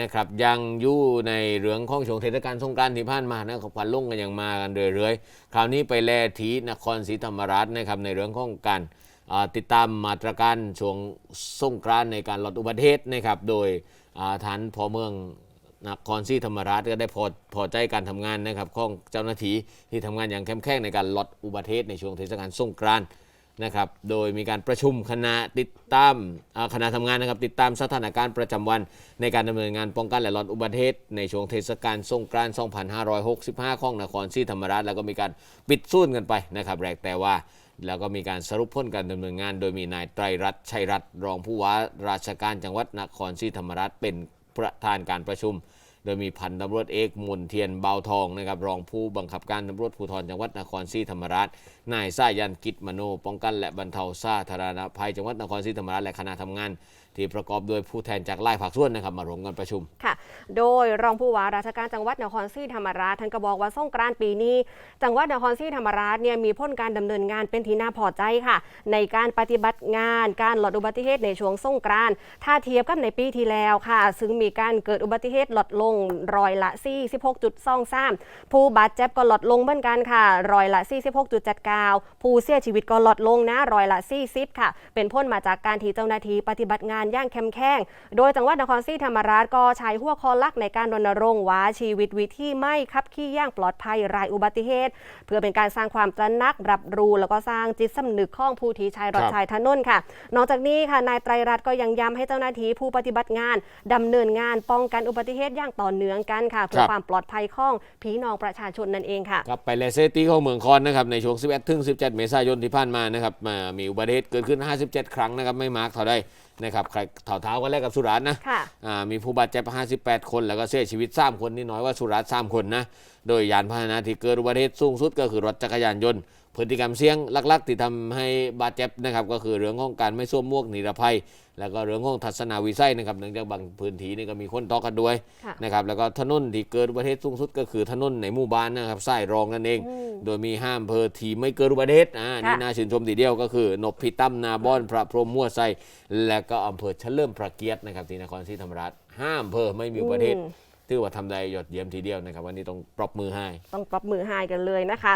นะครับยังอยู่ในเรื่องของช่วงเทศกาลสงกรานต์ที่ผ่านมานะครับควันลงกันยังมากันเรื่อยๆ คราวนี้ไปแลทีนครศรีธรรมราชนะครับในเรื่องของการติดตามมาตรการช่วงสงกรานต์ในการลดอุบัติเหตุนะครับโดยอ่าฐานพอเมืองนครศรีธรรมราชก็ได้พอพอใจการทำงานนะครับของเจ้าหน้าที่ที่ทำงานอย่างเข้มแข็งในการลดอุบัติเหตุในช่วงเทศกาลสงกรานต์ นะครับ โดยมีการประชุมคณะติดตามคณะทำงานนะครับติดตามสถานการณ์ประจำวัน ในการดำเนินงานป้องกันและลดอุบัติเหตุในช่วงเทศกาลสงกรานต์2565 ของนครศรีธรรมราชแล้วก็มีการปิดสู้นกันไปนะครับแรกแต่ว่าแล้วก็มีการสรุปผลการดำเนินงาน โดยมีนายไตรรัตน์ชัยรัตน์รองผู้ว่าราชการจังหวัดนครศรีธรรมราชเป็นประธานการประชุม โดยมีพันตำรวจเอกมนเทียนเบาทองนะครับรองผู้บังคับการตำรวจภูธรจังหวัดนครศรีธรรมราชนายสายันกิจมโน ป้องกันและบรรเทาสาธารณภัยจังหวัดนครศรีธรรมราชและคณะทำงาน ที่ประกอบโดยผู้แทนจากหลายภาคส่วนนะครับมารวมกันประชุมค่ะ โดยรองผู้ว่าราชการจังหวัดนครศรีธรรมราชท่านก็บอกว่าสงกรานต์ปีนี้ จังหวัดนครศรีธรรมราชเนี่ยมีพ้นการดำเนินงานเป็นที่น่าพอใจค่ะ ในการปฏิบัติงานการลดอุบัติเหตุในช่วงสงกรานต์ถ้าเทียบกับในปีที่แล้วค่ะ ซึ่งมีการเกิดอุบัติเหตุลดลงร้อยละ 46.23ผู้บาดเจ็บก็ลดลงเหมือนกันค่ะร้อยละ 46.79ผู้เสียชีวิตก็ลดลงนะร้อยละ 40 ค่ะ เป็นพ้นมาจากการที่เจ้าหน้าที่ปฏิบัติงานอย่างเข้มแข็งโดยจังหวัดนครศรีธรรมราชก็ใช้หัวข้อหลักในการรณรงค์ว่าชีวิตวิธีไม่ขับขี่อย่างปลอดภัยรายอุบัติเหตุ เพื่อเป็นการสร้างความตระหนักรับรู้แล้วก็สร้างจิตสำนึกของผู้ที่ใช้รถครับใช้ถนนค่ะ นอกจากนี้ค่ะนายไตรรัตน์ก็ยังย้ำให้เจ้าหน้าที่ผู้ปฏิบัติงานดำเนินงานป้องกันอุบัติเหตุอย่างต่อเนื่องกันค่ะเพื่อความปลอดภัยของพี่น้องประชาชนนั่นเองค่ะครับไปเลเซตีของเมืองคอนนะครับในช่วง 11 ถึง 17 เมษายนที่ผ่านมานะครับมามีอุบัติเหตุเกิดขึ้น 57 ครั้งนะครับไม่มาร์กเท่าได้นะครับใครเท่าเท้ากันแรกกับสุราษฎร์นะค่ะ อ่ามีผู้บาดเจ็บ 58 คน แล้วก็เสียชีวิต 3 คนนี่น้อยกว่าสุราษฎร์3คนนะ โดยยานพาหนะที่เกิดอุบัติเหตุสูงสุดก็คือรถจักรยานยนต์ พฤติกรรมเสี่ยงหลักๆ ที่ทำให้บาดเจ็บนะครับก็คือเรื่องของการไม่สวมหมวกนิรภัย แล้วก็เรื่องของทัศนวิสัยนะครับเนื่องจากบางพื้นที่นี่ก็มีคนต่อกันด้วยค่ะนะครับแล้วก็ถนนที่เกิดอุบัติเหตุสูงสุดก็คือถนนในหมู่บ้านนะครับสายรองนั่นเองอืมโดยมีห้ามอำเภอที่ไม่เกิดอุบัติเหตุอ่านี่ค่ะน่าชื่นชมทีเดียวก็คือนพพิตั้มนาบอนพระพรหมมั่วไซและก็อำเภอเฉลิมพระเกียรตินะครับที่นครศรีธรรมราชห้ามอำเภอไม่มีอุบัติเหตุอืมถือว่าทำได้ยอดเยี่ยมทีเดียวนะครับ วันนี้ต้องปรบมือให้ ต้องปรบมือให้กันเลยนะคะ